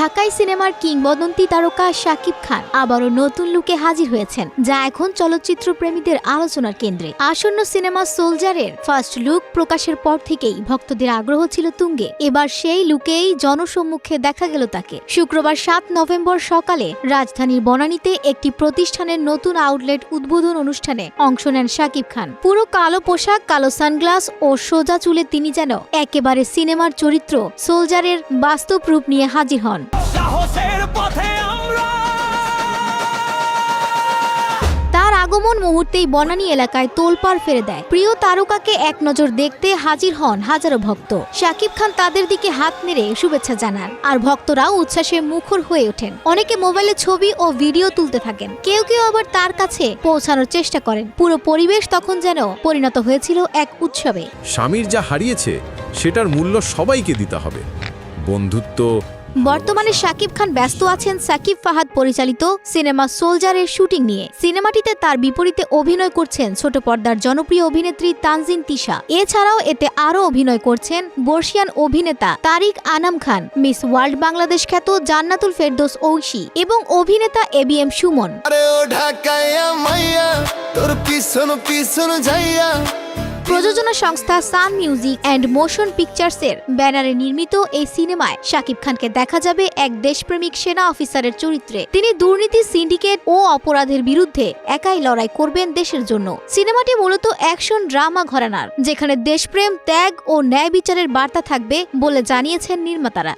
ঢাকাই সিনেমার কিংবদন্তি তারকা শাকিব খান আবারও নতুন লুকে হাজির হয়েছেন, যা এখন চলচ্চিত্র প্রেমীদের আলোচনার কেন্দ্রে। আসন্ন সিনেমা সোলজারের ফার্স্ট লুক প্রকাশের পর থেকেই ভক্তদের আগ্রহ ছিল তুঙ্গে। এবার সেই লুকেই জনসম্মুখে দেখা গেল তাকে। শুক্রবার সাত নভেম্বর সকালে রাজধানীর বনানীতে একটি প্রতিষ্ঠানের নতুন আউটলেট উদ্বোধন অনুষ্ঠানে অংশ নেন শাকিব খান। পুরো কালো পোশাক, কালো সানগ্লাস ও সোজা চুলে তিনি যেন একেবারে সিনেমার চরিত্র সোলজারের বাস্তব রূপ নিয়ে হাজির হন। আগমন মুহূর্তেই বনানী এলাকায় তোলপাড় ফেলে দেয়। প্রিয় তারকাকে এক নজর দেখতে হাজির হন হাজারো ভক্ত। শাকিব খান তাদের দিকে হাত নেড়ে শুভেচ্ছা জানান। আর ভক্তরাও উচ্ছ্বাসে মুখর হয়ে ওঠেন। অনেকে মোবাইলে ছবি ও ভিডিও তুলতে থাকেন। কেউ কেউ আবার তার কাছে পৌঁছানোর চেষ্টা করেন। পুরো পরিবেশ তখন যেন পরিণত হয়েছিল এক উৎসবে। স্বামীর যা হারিয়েছে, সেটার মূল্য সবাইকে দিতে হবে। বন্ধুত্ব বর্তমানে শাকিব খান ব্যস্ত আছেন সাকিব ফাহাদ পরিচালিত সিনেমা সোলজারের শুটিং নিয়ে। সিনেমাটিতে তার বিপরীতে অভিনয় করছেন ছোট পর্দার জনপ্রিয় অভিনেত্রী তানজিন তিশা। এছাড়াও এতে আরও অভিনয় করছেন বর্ষিয়ান অভিনেতা তারিক আনাম খান, মিস ওয়ার্ল্ড বাংলাদেশ খ্যাত জান্নাতুল ফেরদোস ঐশী এবং অভিনেতা সুমন। তোর পিছন পিছন যাইয়া প্রযোজনা সংস্থা সান মিউজিক অ্যান্ড মোশন পিকচার্সের ব্যানারে নির্মিত এই সিনেমায় শাকিব খানকে দেখা যাবে এক দেশপ্রেমিক সেনা অফিসারের চরিত্রে। তিনি দুর্নীতি সিন্ডিকেট ও অপরাধের বিরুদ্ধে একাই লড়াই করবেন দেশের জন্য। সিনেমাটি মূলত অ্যাকশন ড্রামা ঘরানার, যেখানে দেশপ্রেম, ত্যাগ ও ন্যায় বিচারের বার্তা থাকবে বলে জানিয়েছেন নির্মাতারা।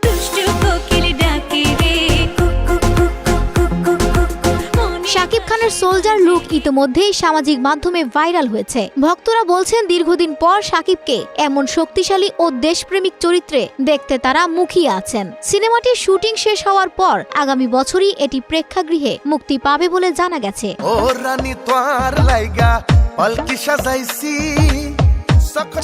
শাকিব খানের সোলজার লুক ইতোমধ্যেই সামাজিক মাধ্যমে ভাইরাল হয়েছে। ভক্তরা বলছেন দীর্ঘদিন পর শাকিবকে এমন শক্তিশালী ও দেশপ্রেমিক চরিত্রে দেখতে তারা মুখিয়ে আছেন। সিনেমাটির শুটিং শেষ হওয়ার পর আগামী বছরই এটি প্রেক্ষাগৃহে মুক্তি পাবে বলে জানা গেছে। ও রানী লাইগা সাজাইছি।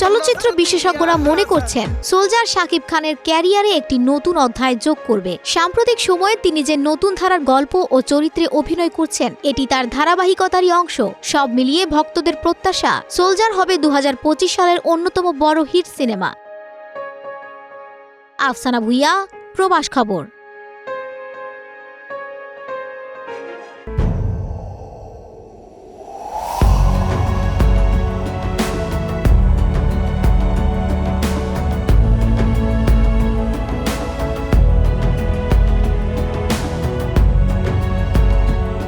চলচ্চিত্র বিশেষজ্ঞরা মনে করছেন সোলজার শাকিব খানের ক্যারিয়ারে একটি নতুন অধ্যায় যোগ করবে। সাম্প্রতিক সময়ে তিনি যে নতুন ধারার গল্প ও চরিত্রে অভিনয় করছেন এটি তার ধারাবাহিকতারই অংশ। সব মিলিয়ে ভক্তদের প্রত্যাশা সোলজার হবে দু হাজার পঁচিশ সালের অন্যতম বড় হিট সিনেমা। আফসানা ভুইয়া প্রবাস খবর।